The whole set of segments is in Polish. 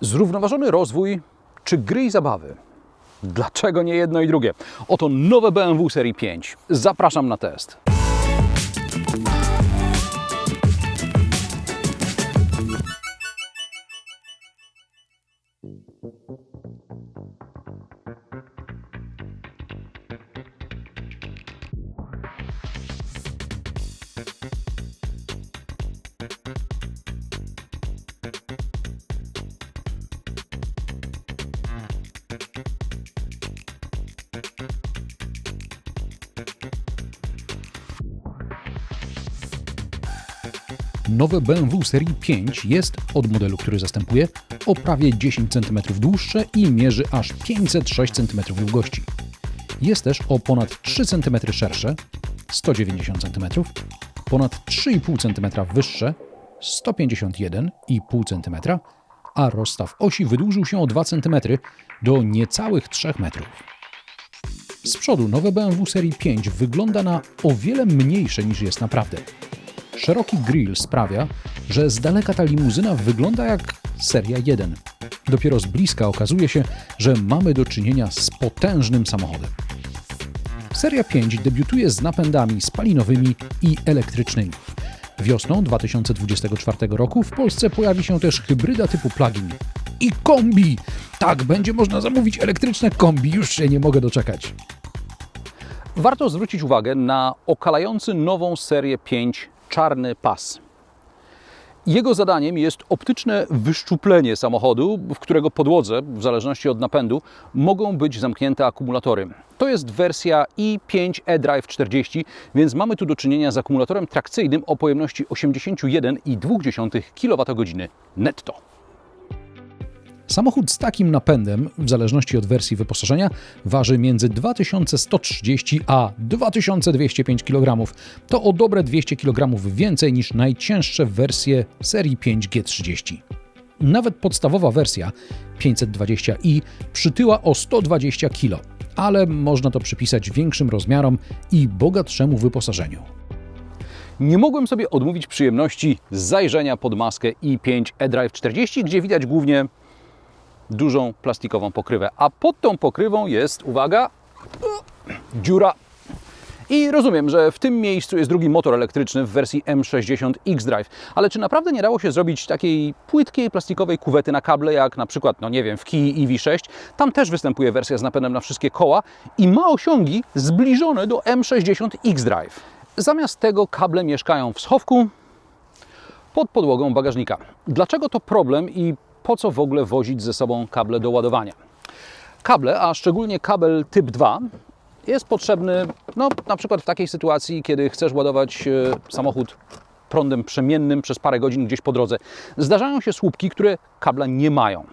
Zrównoważony rozwój czy gry i zabawy? Dlaczego nie jedno i drugie? Oto nowe BMW Serii 5. Zapraszam na test. Nowe BMW serii 5 jest, od modelu, który zastępuje, o prawie 10 cm dłuższe i mierzy aż 506 cm długości. Jest też o ponad 3 cm szersze, 190 cm, ponad 3,5 cm wyższe, 151,5 cm, a rozstaw osi wydłużył się o 2 cm do niecałych 3 metrów. Z przodu nowe BMW serii 5 wygląda na o wiele mniejsze niż jest naprawdę. Szeroki grill sprawia, że z daleka ta limuzyna wygląda jak seria 1. Dopiero z bliska okazuje się, że mamy do czynienia z potężnym samochodem. Seria 5 debiutuje z napędami spalinowymi i elektrycznymi. Wiosną 2024 roku w Polsce pojawi się też hybryda typu plug-in. I kombi! Tak, będzie można zamówić elektryczne kombi, już się nie mogę doczekać. Warto zwrócić uwagę na okalający nową serię 5 czarny pas. Jego zadaniem jest optyczne wyszczuplenie samochodu, w którego podłodze, w zależności od napędu, mogą być zamknięte akumulatory. To jest wersja i5 eDrive 40, więc mamy tu do czynienia z akumulatorem trakcyjnym o pojemności 81,2 kWh netto. Samochód z takim napędem, w zależności od wersji wyposażenia, waży między 2130 a 2205 kg. To o dobre 200 kg więcej niż najcięższe wersje serii 5 G30. Nawet podstawowa wersja 520i przytyła o 120 kg, ale można to przypisać większym rozmiarom i bogatszemu wyposażeniu. Nie mogłem sobie odmówić przyjemności zajrzenia pod maskę i5 eDrive 40, gdzie widać głównie dużą plastikową pokrywę. A pod tą pokrywą jest, uwaga, dziura. I rozumiem, że w tym miejscu jest drugi motor elektryczny w wersji M60 X-Drive. Ale czy naprawdę nie dało się zrobić takiej płytkiej plastikowej kuwety na kable, jak na przykład, no nie wiem, w Kia EV6? Tam też występuje wersja z napędem na wszystkie koła i ma osiągi zbliżone do M60 X-Drive. Zamiast tego kable mieszkają w schowku pod podłogą bagażnika. Dlaczego to problem i po co w ogóle wozić ze sobą kable do ładowania. Kable, a szczególnie kabel typ 2 jest potrzebny no, na przykład w takiej sytuacji, kiedy chcesz ładować e, samochód prądem przemiennym przez parę godzin gdzieś po drodze. Zdarzają się słupki, które kabla nie mają.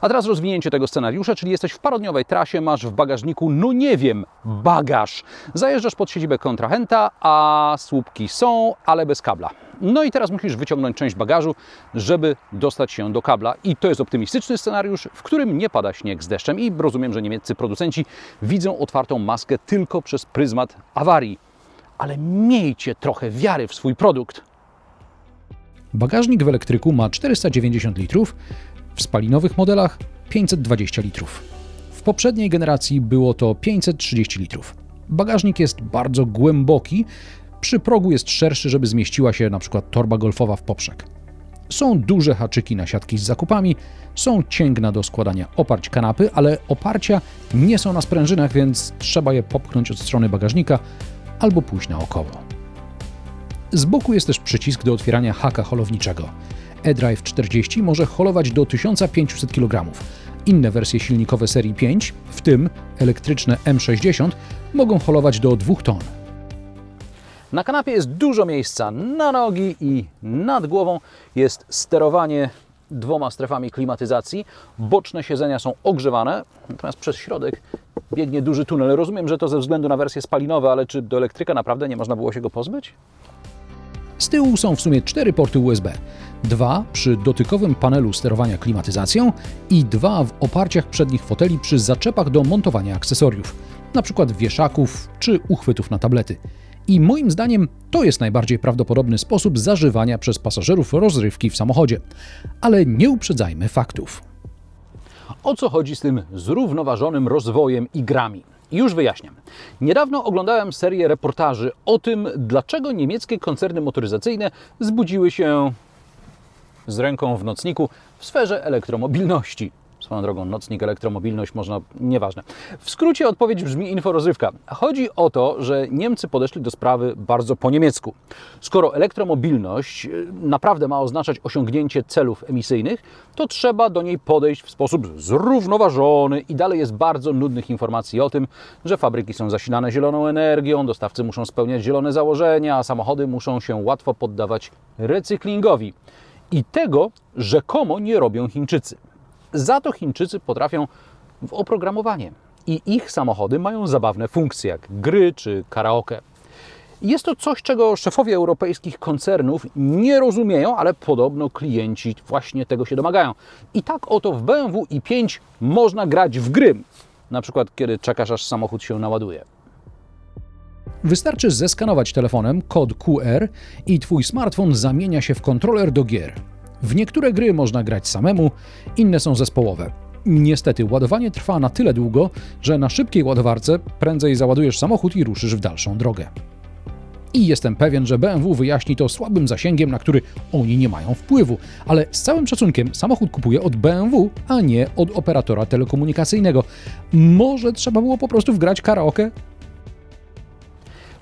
A teraz rozwinięcie tego scenariusza, czyli jesteś w parodniowej trasie, masz w bagażniku, no nie wiem, bagaż. Zajeżdżasz pod siedzibę kontrahenta, a słupki są, ale bez kabla. No i teraz musisz wyciągnąć część bagażu, żeby dostać się do kabla. I to jest optymistyczny scenariusz, w którym nie pada śnieg z deszczem. I rozumiem, że niemieccy producenci widzą otwartą maskę tylko przez pryzmat awarii. Ale miejcie trochę wiary w swój produkt. Bagażnik w elektryku ma 490 litrów, w spalinowych modelach 520 litrów. W poprzedniej generacji było to 530 litrów. Bagażnik jest bardzo głęboki, przy progu jest szerszy, żeby zmieściła się np. torba golfowa w poprzek. Są duże haczyki na siatki z zakupami, są cięgna do składania oparć kanapy, ale oparcia nie są na sprężynach, więc trzeba je popchnąć od strony bagażnika albo pójść naokoło. Z boku jest też przycisk do otwierania haka holowniczego. eDrive 40 może holować do 1500 kg. Inne wersje silnikowe serii 5, w tym elektryczne M60, mogą holować do 2 ton. Na kanapie jest dużo miejsca na nogi i nad głową jest sterowanie dwoma strefami klimatyzacji. Boczne siedzenia są ogrzewane, natomiast przez środek biegnie duży tunel. Rozumiem, że to ze względu na wersje spalinowe, ale czy do elektryka naprawdę nie można było się go pozbyć? Z tyłu są w sumie cztery porty USB. Dwa przy dotykowym panelu sterowania klimatyzacją i dwa w oparciach przednich foteli przy zaczepach do montowania akcesoriów, np. wieszaków czy uchwytów na tablety. I moim zdaniem to jest najbardziej prawdopodobny sposób zażywania przez pasażerów rozrywki w samochodzie. Ale nie uprzedzajmy faktów. O co chodzi z tym zrównoważonym rozwojem i grami? Już wyjaśniam. Niedawno oglądałem serię reportaży o tym, dlaczego niemieckie koncerny motoryzacyjne zbudziły się z ręką w nocniku w sferze elektromobilności. Swoją drogą, nocnik, elektromobilność, można, nieważne. W skrócie odpowiedź brzmi inforozrywka. Chodzi o to, że Niemcy podeszli do sprawy bardzo po niemiecku. Skoro elektromobilność y, naprawdę ma oznaczać osiągnięcie celów emisyjnych, to trzeba do niej podejść w sposób zrównoważony i dalej jest bardzo nudnych informacji o tym, że fabryki są zasilane zieloną energią, dostawcy muszą spełniać zielone założenia, a samochody muszą się łatwo poddawać recyklingowi. I tego rzekomo nie robią Chińczycy. Za to Chińczycy potrafią w oprogramowanie i ich samochody mają zabawne funkcje, jak gry czy karaoke. Jest to coś, czego szefowie europejskich koncernów nie rozumieją, ale podobno klienci właśnie tego się domagają. I tak oto w BMW i5 można grać w gry, na przykład kiedy czekasz aż samochód się naładuje. Wystarczy zeskanować telefonem kod QR i Twój smartfon zamienia się w kontroler do gier. W niektóre gry można grać samemu, inne są zespołowe. Niestety ładowanie trwa na tyle długo, że na szybkiej ładowarce prędzej załadujesz samochód i ruszysz w dalszą drogę. I jestem pewien, że BMW wyjaśni to słabym zasięgiem, na który oni nie mają wpływu. Ale z całym szacunkiem samochód kupuję od BMW, a nie od operatora telekomunikacyjnego. Może trzeba było po prostu wgrać karaoke?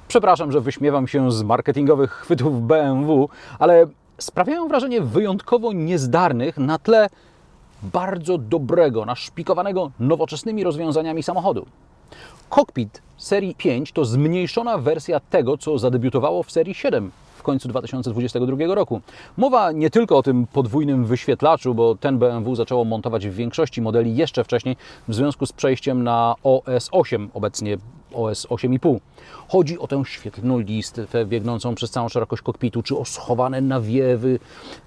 Przepraszam, że wyśmiewam się z marketingowych chwytów BMW, ale sprawiają wrażenie wyjątkowo niezdarnych na tle bardzo dobrego, naszpikowanego nowoczesnymi rozwiązaniami samochodu. Cockpit serii 5 to zmniejszona wersja tego, co zadebiutowało w serii 7 w końcu 2022 roku. Mowa nie tylko o tym podwójnym wyświetlaczu, bo ten BMW zaczęło montować w większości modeli jeszcze wcześniej w związku z przejściem na OS 8, obecnie OS 8,5. Chodzi o tę świetlną listę biegnącą przez całą szerokość kokpitu, czy o schowane nawiewy.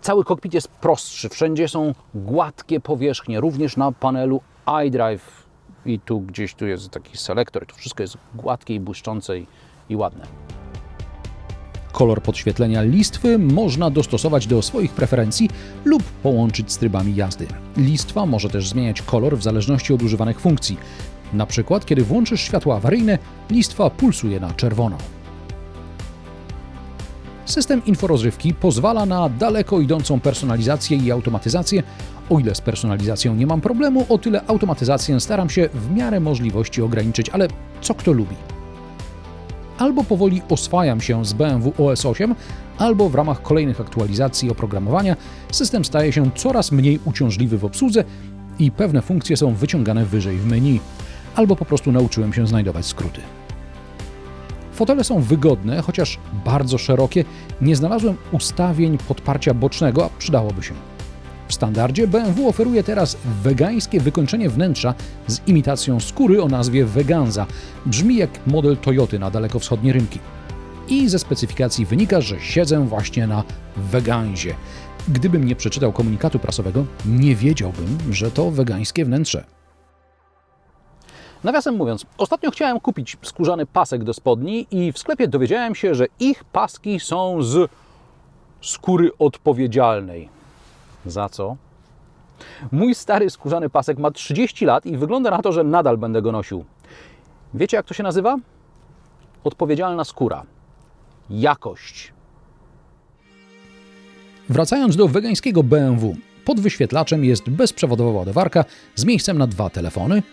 Cały kokpit jest prostszy, wszędzie są gładkie powierzchnie, również na panelu iDrive i tu gdzieś tu jest taki selektor. To wszystko jest gładkie i błyszczące i, i ładne. Kolor podświetlenia listwy można dostosować do swoich preferencji lub połączyć z trybami jazdy. Listwa może też zmieniać kolor w zależności od używanych funkcji. Na przykład, kiedy włączysz światło awaryjne, listwa pulsuje na czerwono. System inforozrywki pozwala na daleko idącą personalizację i automatyzację. O ile z personalizacją nie mam problemu, o tyle automatyzację staram się w miarę możliwości ograniczyć, ale co kto lubi. Albo powoli oswajam się z BMW OS 8, albo w ramach kolejnych aktualizacji oprogramowania system staje się coraz mniej uciążliwy w obsłudze i pewne funkcje są wyciągane wyżej w menu, albo po prostu nauczyłem się znajdować skróty. Fotele są wygodne, chociaż bardzo szerokie. Nie znalazłem ustawień podparcia bocznego, a przydałoby się. W standardzie BMW oferuje teraz wegańskie wykończenie wnętrza z imitacją skóry o nazwie Veganza. Brzmi jak model Toyoty na dalekowschodnie rynki. I ze specyfikacji wynika, że siedzę właśnie na Veganzie. Gdybym nie przeczytał komunikatu prasowego, nie wiedziałbym, że to wegańskie wnętrze. Nawiasem mówiąc, ostatnio chciałem kupić skórzany pasek do spodni i w sklepie dowiedziałem się, że ich paski są z skóry odpowiedzialnej. Za co? Mój stary skórzany pasek ma 30 lat i wygląda na to, że nadal będę go nosił. Wiecie, jak to się nazywa? Odpowiedzialna skóra. Jakość. Wracając do wegańskiego BMW, pod wyświetlaczem jest bezprzewodowa ładowarka z miejscem na dwa telefony,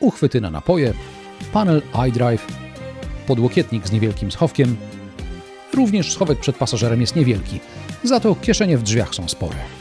uchwyty na napoje, panel iDrive, podłokietnik z niewielkim schowkiem. Również schowek przed pasażerem jest niewielki, za to kieszenie w drzwiach są spore.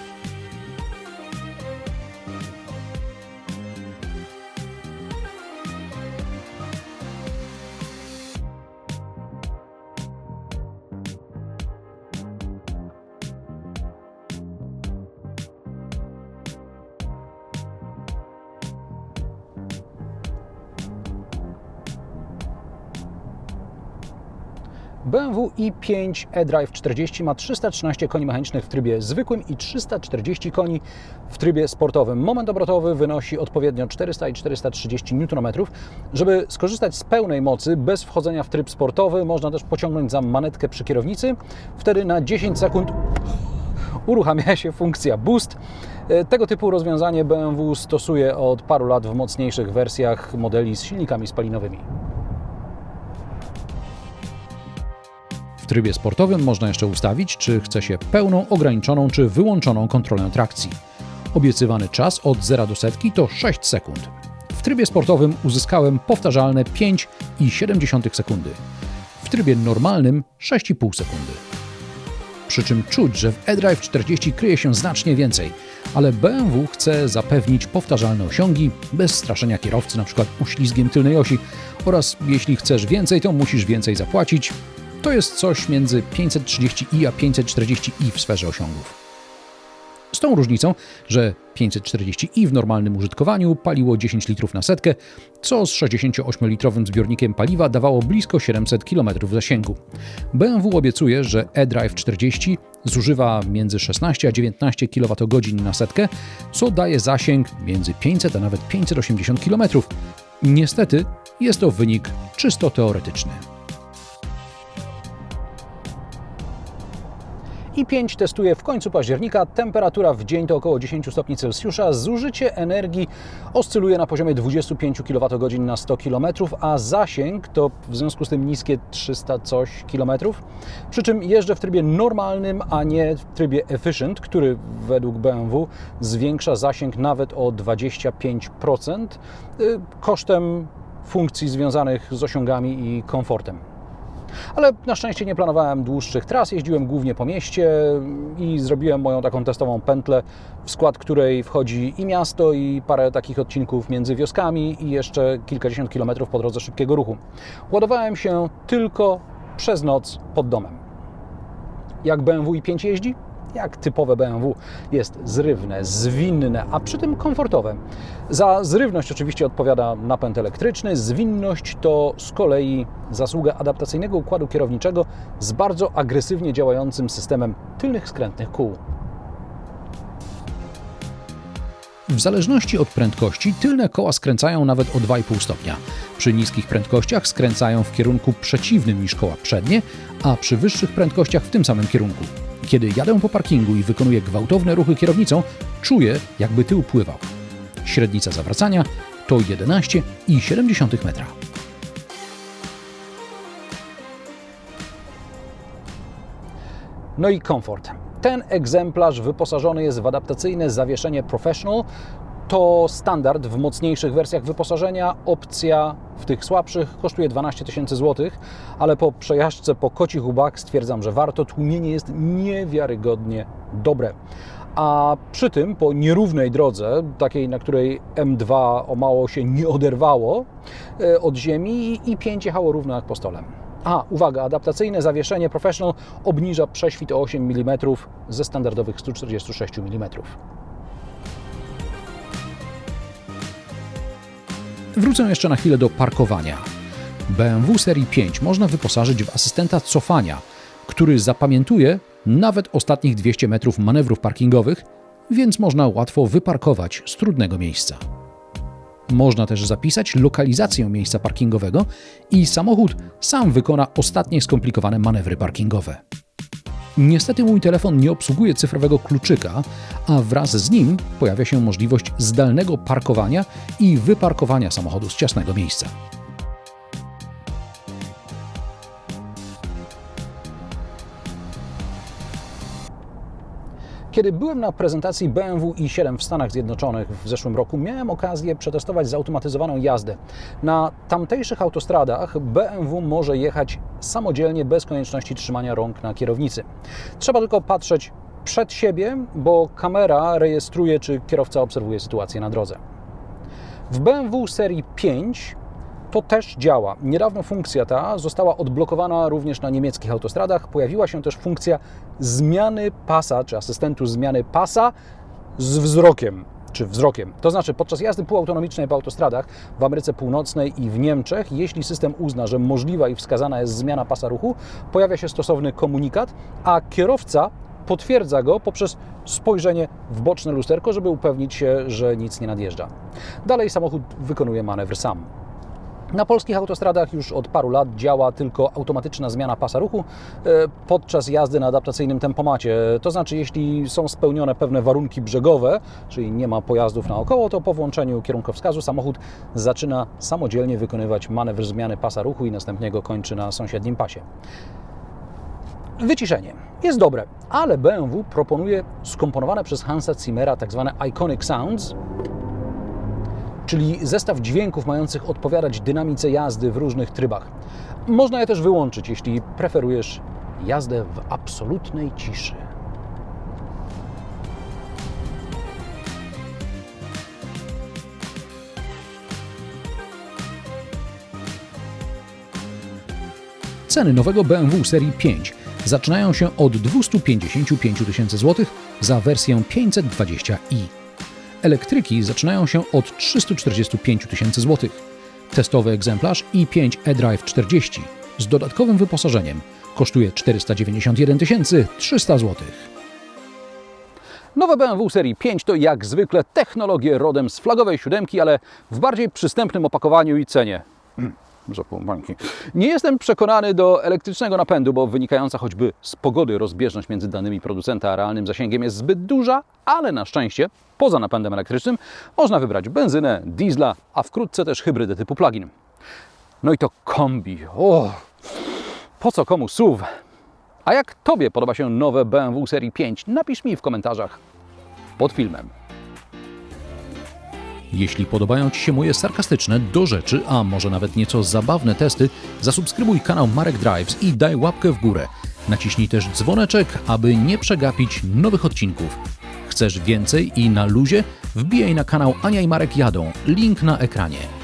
BMW i5 eDrive 40 ma 313 koni mechanicznych w trybie zwykłym i 340 koni w trybie sportowym. Moment obrotowy wynosi odpowiednio 400 i 430 Nm. Żeby skorzystać z pełnej mocy bez wchodzenia w tryb sportowy, można też pociągnąć za manetkę przy kierownicy. Wtedy na 10 sekund uruchamia się funkcja Boost. E, Tego typu rozwiązanie BMW stosuje od paru lat w mocniejszych wersjach modeli z silnikami spalinowymi. Trybie sportowym można jeszcze ustawić, czy chce się pełną, ograniczoną czy wyłączoną kontrolę trakcji. Obiecywany czas od 0 do setki to 6 sekund. W trybie sportowym uzyskałem powtarzalne 5,7 sekundy. W trybie normalnym 6,5 sekundy. Przy czym czuć, że w eDrive 40 kryje się znacznie więcej, ale BMW chce zapewnić powtarzalne osiągi bez straszenia kierowcy, np. uślizgiem tylnej osi oraz jeśli chcesz więcej, to musisz więcej zapłacić. To jest coś między 530i a 540i w sferze osiągów. Z tą różnicą, że 540i w normalnym użytkowaniu paliło 10 litrów na setkę, co z 68-litrowym zbiornikiem paliwa dawało blisko 700 km zasięgu. BMW obiecuje, że eDrive 40 zużywa między 16 a 19 kWh na setkę, co daje zasięg między 500 a nawet 580 km. Niestety jest to wynik czysto teoretyczny. I5 testuje w końcu października. Temperatura w dzień to około 10 stopni Celsjusza. Zużycie energii oscyluje na poziomie 25 kWh na 100 km, a zasięg to w związku z tym niskie 300 coś kilometrów. Przy czym jeżdżę w trybie normalnym, a nie w trybie efficient, który według BMW zwiększa zasięg nawet o 25% y, kosztem funkcji związanych z osiągami i komfortem. Ale na szczęście nie planowałem dłuższych tras, jeździłem głównie po mieście i zrobiłem moją taką testową pętlę, w skład której wchodzi i miasto, i parę takich odcinków między wioskami i jeszcze kilkadziesiąt kilometrów po drodze szybkiego ruchu. Ładowałem się tylko przez noc pod domem. Jak BMW i5 jeździ? Jak typowe BMW, jest zrywne, zwinne, a przy tym komfortowe. Za zrywność oczywiście odpowiada napęd elektryczny, zwinność to z kolei zasługa adaptacyjnego układu kierowniczego z bardzo agresywnie działającym systemem tylnych skrętnych kół. W zależności od prędkości tylne koła skręcają nawet o 2,5 stopnia. Przy niskich prędkościach skręcają w kierunku przeciwnym niż koła przednie, a przy wyższych prędkościach w tym samym kierunku. Kiedy jadę po parkingu i wykonuję gwałtowne ruchy kierownicą, czuję, jakby tył pływał. Średnica zawracania to 11,7 metra. No i komfort. Ten egzemplarz wyposażony jest w adaptacyjne zawieszenie Professional. To standard w mocniejszych wersjach wyposażenia. Opcja w tych słabszych kosztuje 12 tysięcy złotych, ale po przejażdżce po kocich łbach stwierdzam, że warto. Tłumienie jest niewiarygodnie dobre. A przy tym po nierównej drodze, takiej na której M2 o mało się nie oderwało e, od ziemi i 5 jechało równo jak po stole. A, uwaga, adaptacyjne zawieszenie Professional obniża prześwit o 8 mm ze standardowych 146 mm. Wrócę jeszcze na chwilę do parkowania. BMW serii 5 można wyposażyć w asystenta cofania, który zapamiętuje nawet ostatnich 200 metrów manewrów parkingowych, więc można łatwo wyparkować z trudnego miejsca. Można też zapisać lokalizację miejsca parkingowego i samochód sam wykona ostatnie skomplikowane manewry parkingowe. Niestety mój telefon nie obsługuje cyfrowego kluczyka, a wraz z nim pojawia się możliwość zdalnego parkowania i wyparkowania samochodu z ciasnego miejsca. Kiedy byłem na prezentacji BMW i7 w Stanach Zjednoczonych w zeszłym roku, miałem okazję przetestować zautomatyzowaną jazdę. Na tamtejszych autostradach BMW może jechać samodzielnie, bez konieczności trzymania rąk na kierownicy. Trzeba tylko patrzeć przed siebie, bo kamera rejestruje, czy kierowca obserwuje sytuację na drodze. W BMW serii 5 to też działa. Niedawno funkcja ta została odblokowana również na niemieckich autostradach. Pojawiła się też funkcja zmiany pasa, czy asystentu zmiany pasa z wzrokiem czy wzrokiem. To znaczy, podczas jazdy półautonomicznej po autostradach w Ameryce Północnej i w Niemczech, jeśli system uzna, że możliwa i wskazana jest zmiana pasa ruchu, pojawia się stosowny komunikat, a kierowca potwierdza go poprzez spojrzenie w boczne lusterko, żeby upewnić się, że nic nie nadjeżdża. Dalej samochód wykonuje manewr sam. Na polskich autostradach już od paru lat działa tylko automatyczna zmiana pasa ruchu e, podczas jazdy na adaptacyjnym tempomacie. To znaczy, jeśli są spełnione pewne warunki brzegowe, czyli nie ma pojazdów naokoło, to po włączeniu kierunkowskazu samochód zaczyna samodzielnie wykonywać manewr zmiany pasa ruchu i następnie go kończy na sąsiednim pasie. Wyciszenie jest dobre, ale BMW proponuje skomponowane przez Hansa Zimmera tzw. Iconic Sounds, czyli zestaw dźwięków mających odpowiadać dynamice jazdy w różnych trybach. Można je też wyłączyć, jeśli preferujesz jazdę w absolutnej ciszy. Ceny nowego BMW serii 5 zaczynają się od 255 tysięcy złotych za wersję 520i. Elektryki zaczynają się od 345 tysięcy złotych. Testowy egzemplarz i5 eDrive 40 z dodatkowym wyposażeniem kosztuje 491 300 złotych. Nowe BMW serii 5 to jak zwykle technologie rodem z flagowej siódemki, ale w bardziej przystępnym opakowaniu i cenie. Bańki. Nie jestem przekonany do elektrycznego napędu, bo wynikająca choćby z pogody rozbieżność między danymi producenta a realnym zasięgiem jest zbyt duża, ale na szczęście poza napędem elektrycznym można wybrać benzynę, diesla, a wkrótce też hybrydę typu plug-in. No i to kombi. O, po co komu SUV? A jak Tobie podoba się nowe BMW serii 5? Napisz mi w komentarzach pod filmem. Jeśli podobają Ci się moje sarkastyczne, do rzeczy, a może nawet nieco zabawne testy, zasubskrybuj kanał Marek Drives i daj łapkę w górę. Naciśnij też dzwoneczek, aby nie przegapić nowych odcinków. Chcesz więcej i na luzie? Wbijaj na kanał Ania i Marek jadą. Link na ekranie.